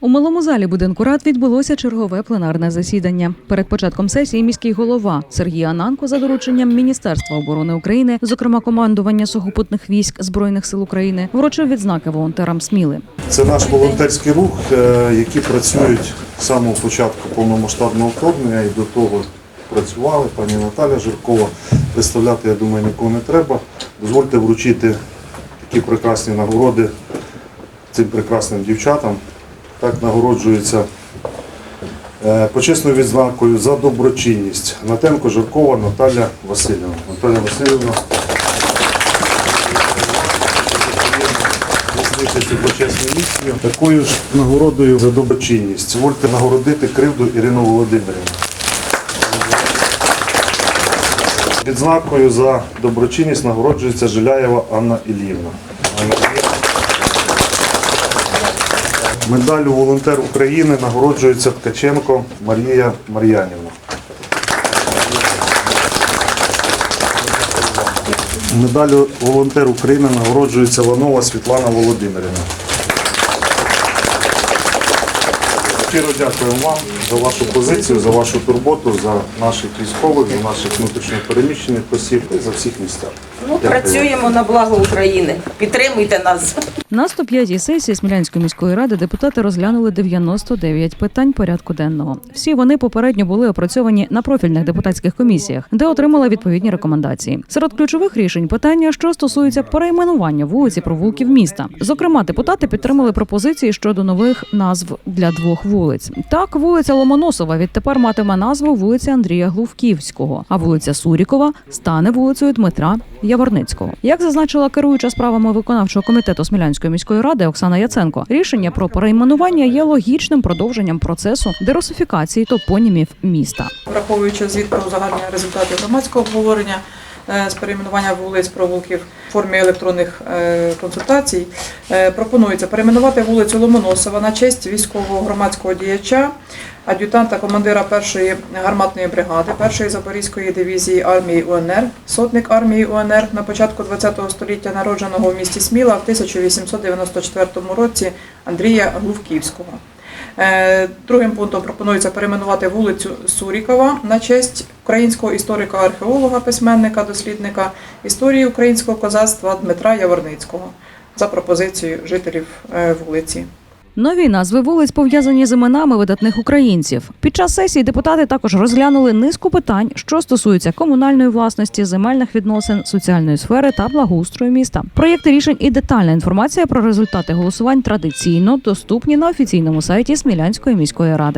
У малому залі будинку рад відбулося чергове пленарне засідання. Перед початком сесії міський голова Сергій Ананко за дорученням Міністерства оборони України, зокрема командування сухопутних військ збройних сил України, вручив відзнаки волонтерам Сміли. Це наш волонтерський рух, е, які працюють з самого початку повномасштабного вторгнення і до того працювали. Пані Наталя Жиркова представляти, я думаю, нікого не треба. Дозвольте вручити такі прекрасні нагороди цим прекрасним дівчатам. Так нагороджується е, почесною відзнакою за доброчинність. Натенко Жиркова Наталя Васильівна. Наталя Васильівна. Такою ж нагородою за доброчинність. Вольте нагородити кривду Ірину Володимирівну. Відзнакою за доброчинність нагороджується Жиляєва Анна Іллівна. Медаллю волонтер України нагороджується Ткаченко Марія Мар'янівна. Медаллю волонтер України нагороджується Ланова Світлана Володимирівна. Щиро дякуємо вам за вашу позицію, за вашу турботу, за наших військових, за наших внутрішньо переміщених осіб і за всіх містах. Ну, Дякую. працюємо на благо України. Підтримуйте нас. На 105-й сесії Смілянської міської ради депутати розглянули 99 питань порядку денного. Всі вони попередньо були опрацьовані на профільних депутатських комісіях, де отримали відповідні рекомендації. Серед ключових рішень питання, що стосуються перейменування вулиці провулків міста. Зокрема, депутати підтримали пропозиції щодо нових назв для двох вулиць. Так, вулиця Ломоносова відтепер матиме назву вулиця Андрія Глувківського, а вулиця Сурікова стане вулицею Дмитра Яворницького. Як зазначила керуюча справами виконавчого комітету Смілянської міської ради Оксана Яценко, рішення про перейменування є логічним продовженням процесу дерусифікації топонімів міста. враховуючи звіт про узагальнення результатів громадського обговорення з перейменування вулиць провулків в формі електронних е, консультацій, е, пропонується перейменувати вулицю Ломоносова на честь військового громадського діяча, ад'ютанта командира першої гарматної бригади першої Запорізької дивізії армії УНР, сотник армії УНР на початку ХХ століття, народженого в місті Сміла в 1894 році Андрія Глувківського. Е, Другим пунктом пропонується перейменувати вулицю Сурікова на честь українського історика-археолога, письменника, дослідника історії українського козацтва Дмитра Яворницького за пропозицією жителів е, вулиці. Нові назви вулиць пов'язані з іменами видатних українців. Під час сесії депутати також розглянули низку питань, що стосуються комунальної власності, земельних відносин, соціальної сфери та благоустрою міста. Проєкти рішень і детальна інформація про результати голосувань традиційно доступні на офіційному сайті Смілянської міської ради.